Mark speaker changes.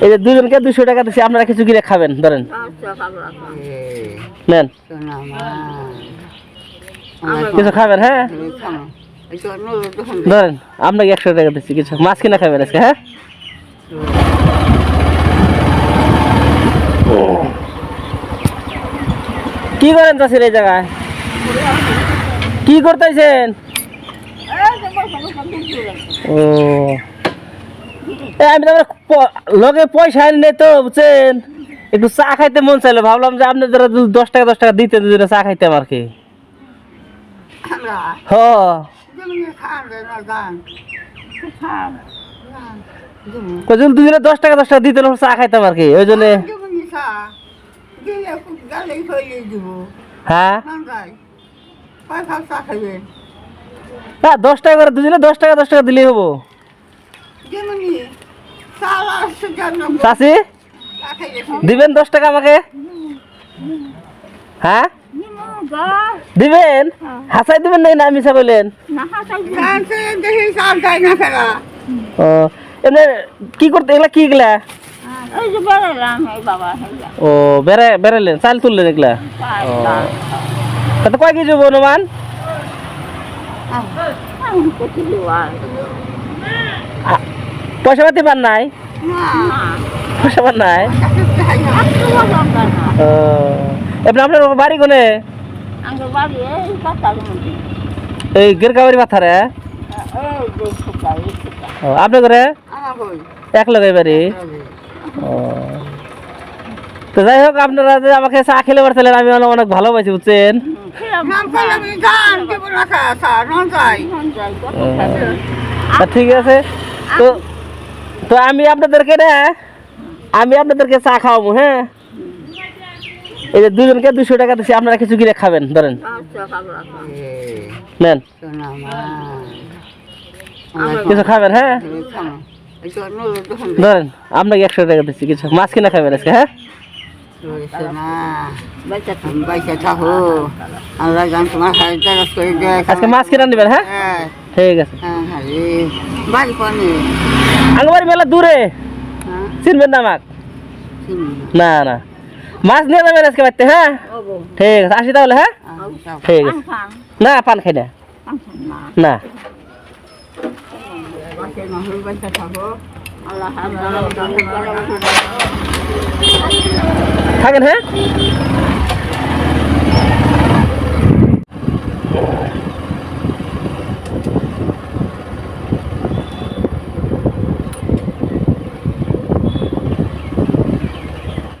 Speaker 1: এই যে দুজনকে দুশো টাকা দিচ্ছি আপনারা কিছু কিনে খাবেন ধরেন। নেন। কিছু খাবেন হ্যাঁ? ধরেন আপনাকে একশো টাকা দিচ্ছি কিছু। মাছ কিনা খাবেন আজকে হ্যাঁ? কি করেন চাষির এই জায়গায়? কি করতেছেন? ও। আমি তো লগে পয়সা আনি তো, বুঝছেন? একটু চা খাইতে মন চাইলো, ভাবলাম যে আপনি যারা দশ টাকা দশ টাকা দিতে দুজনে চা খাইতাম আর কি। হ। দুজনে দশ টাকা দশ টাকা দিতে হলে চা খাইতাম আর কি, ওই জন্য। হ্যাঁ? না দশ টাকা করে দুজনে দশ টাকা দশ টাকা দিলেই হব। চাষি দিবেন দশ টাকা আমাকে? হ্যাঁ? দিবেন? হাসাই দিবেন না মিশা বললেন ও এমনি কি করতে এগুলা কি এগুলা? ও বেড়ে বেড়ালেন চাল তুললেন এগুলা? তাতে কয় কেজি অনুমান? আ- পয়সা পাতি পান নাই? পয়সা পান নাই? এমনি আপনার বাড়ি কোনে? এই গেরকাবাড়ি মাথারে ও আপনার ঘরে? এক লগে বাড়ি? ও। তো যাই হোক আপনারা যে আমাকে চা খেলে পারছিলেন আমি অনেক- অনেক ভালোবাসি বুঝছেন? ঠিক আছে। তো তো আমি আপনাদেরকে না আমি আপনাদেরকে চা খাওয়াবো হ্যাঁ? এই যে দুজনকে দুশো টাকা দিচ্ছি আপনারা কিছু কিনে খাবেন ধরেন। নেন। কিছু খাবেন হ্যাঁ? ধরেন আপনাকে একশো টাকা দিচ্ছি কিছু। মাছ কিনা খাবেন আজকে হ্যাঁ? আজকে মাছ কিনা নেবেন হ্যাঁ। ঠিক আছে
Speaker 2: বাড়ি পানি
Speaker 1: আঙ্গবাড়ি মেলা দূরে চিনবেন না আমাক না না মাছ নিয়ে যাবেন আজকে বাড়িতে হ্যাঁ ঠিক আছে আসি তাহলে হ্যাঁ ঠিক আছে না পান খাই না না থাকেন হ্যাঁ